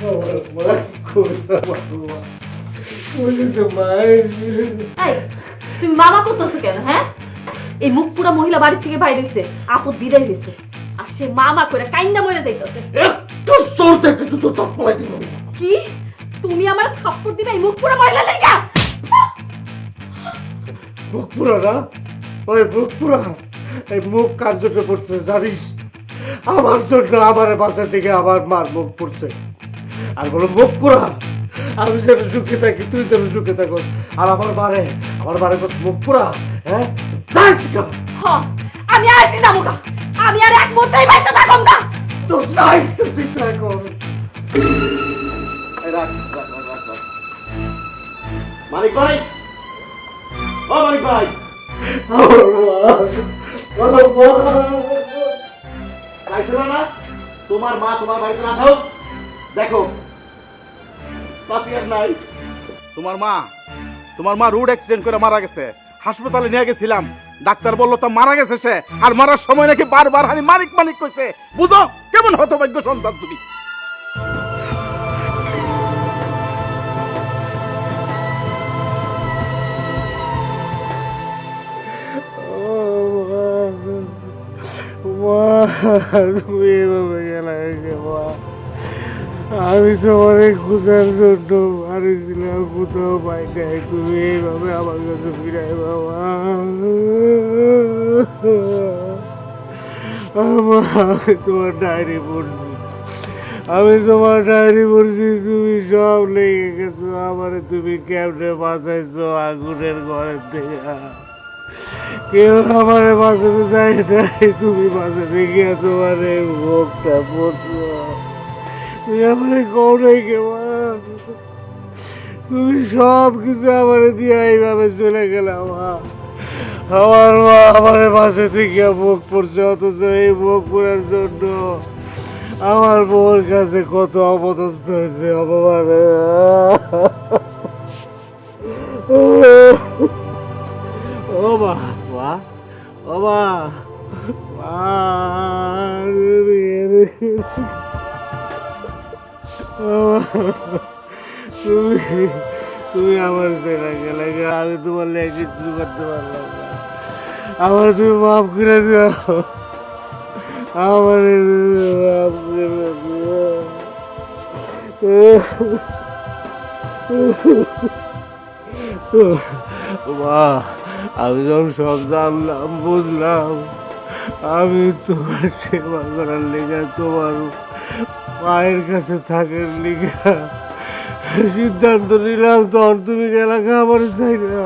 তুমি মামা করতেছো কেন হ্যাঁ? এই মুখ পুরা মহিলা বাড়ি থেকে বাইরে হয়েছে আপদ বিদায় হয়েছে আর সে মামা করে কাইন্দা মরে যাইতেছে। একটু জোর দেখে তো তোর তৎপলাই দিব। কি? তুমি আমার থাপ্পড় দিবে এই মুখ পুরা মহিলা লেগা? মুখ পুরা না? ওই মুখ পুরা। এই মুখ কার জন্য পড়ছে জানিস? আমার জন্য আমার বাসা থেকে আমার মার মুখ পড়ছে। আর বলো মুখ পুরা আমি যেন সুখে থাকি তুই যেন সুখে থাকস। আর আমার বারে আমার বারে কস মুখ পুরা হ্যাঁ? যাই হ আমি যাব গা। আমি আর এক মুহূর্তেই বাইতে থাকুম না। তোর সাইজ তুই থাকো এই রাখ, রাখ, রাখ, রাখ, রাখ। ভাই? ও মানিক ভাই। তোমার মা তোমার বাড়িতে না থাক দেখো চাষি নাই। তোমার মা তোমার মা রোড অ্যাক্সিডেন্ট করে মারা গেছে। হাসপাতালে নিয়ে গেছিলাম। ডাক্তার বলল তা মারা গেছে সে। আর মারার সময় নাকি বারবার হানি মালিক মালিক কইছে। বুঝো কেমন হতভাগ্য সন্তান তুমি? মা তুমি এভাবে গেলে মা। আমি তো অনেক খুঁজার জন্য মারিছিলাম কোথাও পাই নাই। তুমি এইভাবে আমার কাছে ফিরাই বাবা মা আমি তোমার ডায়েরি পড়ছি। আমি তোমার ডায়েরি পড়ছি, তুমি সব লেগে গেছো। আমার তুমি কেমনে বাঁচাইছো আগুনের ঘরের থেকে? কেউ আমার বাঁচাতে চাই নাই, তুমি বাঁচাতে গিয়ে তোমার মুখটা পড়ছো। আমার কৌনাই কেমন তুমি সব কিছু আমার দিয়ে এইভাবে চলে গেলাম আমার মা আমার পাশে থেকে মুখ পড়ছে, অথচ এই মুখ পড়ার জন্য আমার বউর কাছে কত অপদস্থ হয়েছে, অপমানে ও মা মা, ও মা মা তুমি তুমি আমার সেরা গেলে আমি তোমার লেগে কিছু করতে পারলাম না। আমার তুমি মাফ করে দিও। আমার মাফ করে দিও। মা, আমি যখন সব জানলাম, বুঝলাম, আমি তোমার সেবা করার লেগে তোমার মায়ের কাছে থাকেন লিখা সিদ্ধান্ত নিলাম তখন তুমি গেলা আমার চাই না